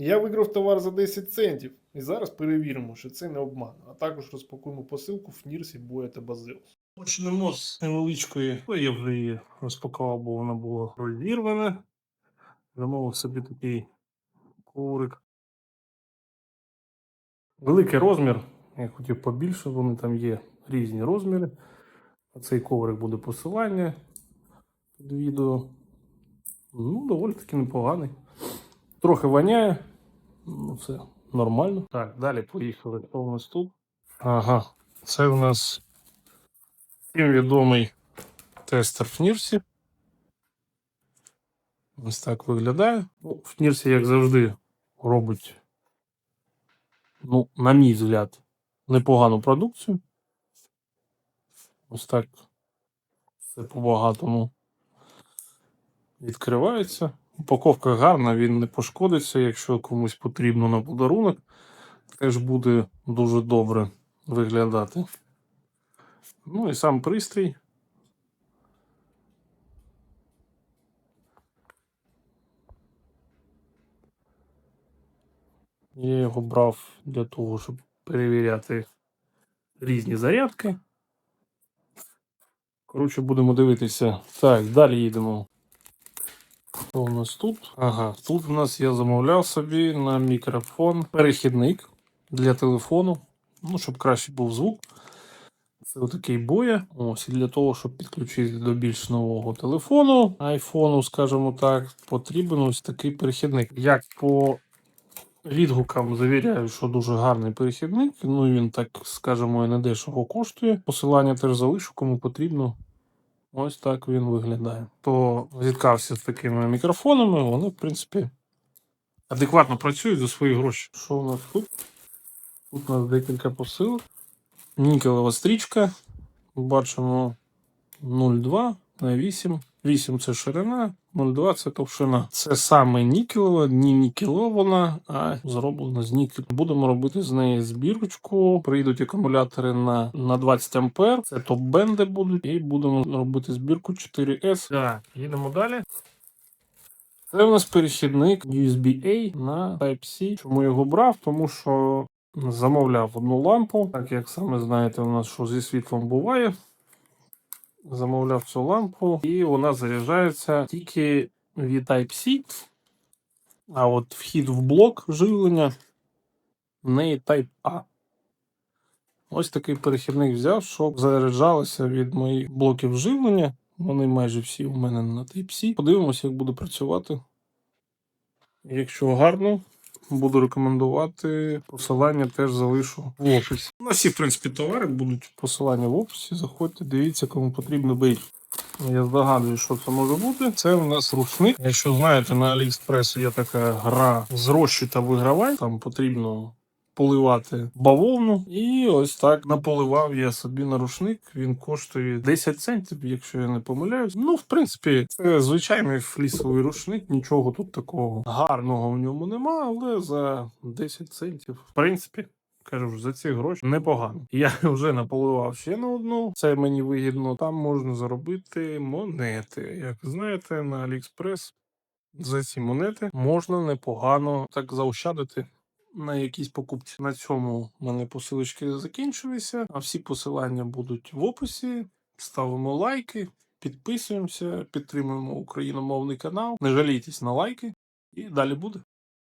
Я виграв товар за 10 центів. І зараз перевіримо, що це не обман. А також розпакуємо посилку в Нірсі Боя та Базилус. Почнемо з невеличкої. Ну, я вже її розпакував, бо вона була розірвана. Замовив собі такий коврик. Великий розмір. Я хотів побільше, вони там є різні розміри. А цей коврик буде посилання під відео. Ну, доволі таки непоганий. Трохи воняє. Ну, це нормально. Так, далі поїхали. Що у нас тут? Ага, це у нас всім відомий тестер в Нірсі. Ось так виглядає. Ну, в Нірсі, як завжди, робить, ну, на мій взгляд, непогану продукцію. Ось так все по-багатому відкривається. Упаковка гарна, він не пошкодиться, якщо комусь потрібно на подарунок. Теж буде дуже добре виглядати. Ну і сам пристрій. Я його брав для того, щоб перевіряти різні зарядки. Коротше, будемо дивитися. Так, далі їдемо. Що у нас тут? Ага, тут у нас я замовляв собі на мікрофон перехідник для телефону. Ну, щоб краще був звук. Це отакий боя. Ось, і для того, щоб підключити до більш нового телефону, айфону, скажімо так, потрібен ось такий перехідник. Як по відгукам завіряю, що дуже гарний перехідник. Ну він так, скажімо, і недешево коштує. Посилання теж залишу, кому потрібно. Ось так він виглядає. То зіткався з такими мікрофонами, вони, в принципі, адекватно працюють за свої гроші. Що у нас тут? Тут у нас декілька посилок. Нікелева стрічка. Бачимо 0,2 на 8. 8 це ширина, 0,2 це товщина. Це саме нікелева, не нікелована, а зроблена з нікелю. Будемо робити з неї збірочку. Прийдуть акумулятори на, на 20 ампер. Це топ-бенди будуть. І будемо робити збірку 4S. Так, їдемо далі. Це у нас перехідник USB-A на Type-C. Чому його брав? Тому що замовляв одну лампу. Так як саме знаєте, у нас що зі світлом буває. Замовляв цю лампу, і вона заряджається тільки від Type-C. А от вхід в блок живлення в неї Type-A. Ось такий перехідник взяв, щоб заряджалося від моїх блоків живлення. Вони майже всі у мене на Type-C. Подивимося, як буде працювати. Якщо гарно, буду рекомендувати. Посилання теж залишу в описі. На всі, в принципі, товари будуть посилання в описі. Заходьте, дивіться, кому потрібно беріть. Я здогадую, що це може бути. Це у нас рушник. Якщо знаєте, на AliExpress є така гра зрощуй та вигравай. Там потрібно поливати бавовну. І ось так наполивав я собі на рушник. Він коштує 10 центів, якщо я не помиляюсь. Ну, в принципі, це звичайний флісовий рушник. Нічого тут такого гарного в ньому нема, але за 10 центів, в принципі. Кажу за ці гроші непогано. Я вже наполивав ще на одну. Це мені вигідно. Там можна заробити монети. Як знаєте, на AliExpress за ці монети можна непогано так заощадити на якійсь покупці. На цьому в мене посилочки закінчилися. А всі посилання будуть в описі. Ставимо лайки, підписуємося, підтримуємо україномовний канал. Не жалійтесь на лайки, і далі буде.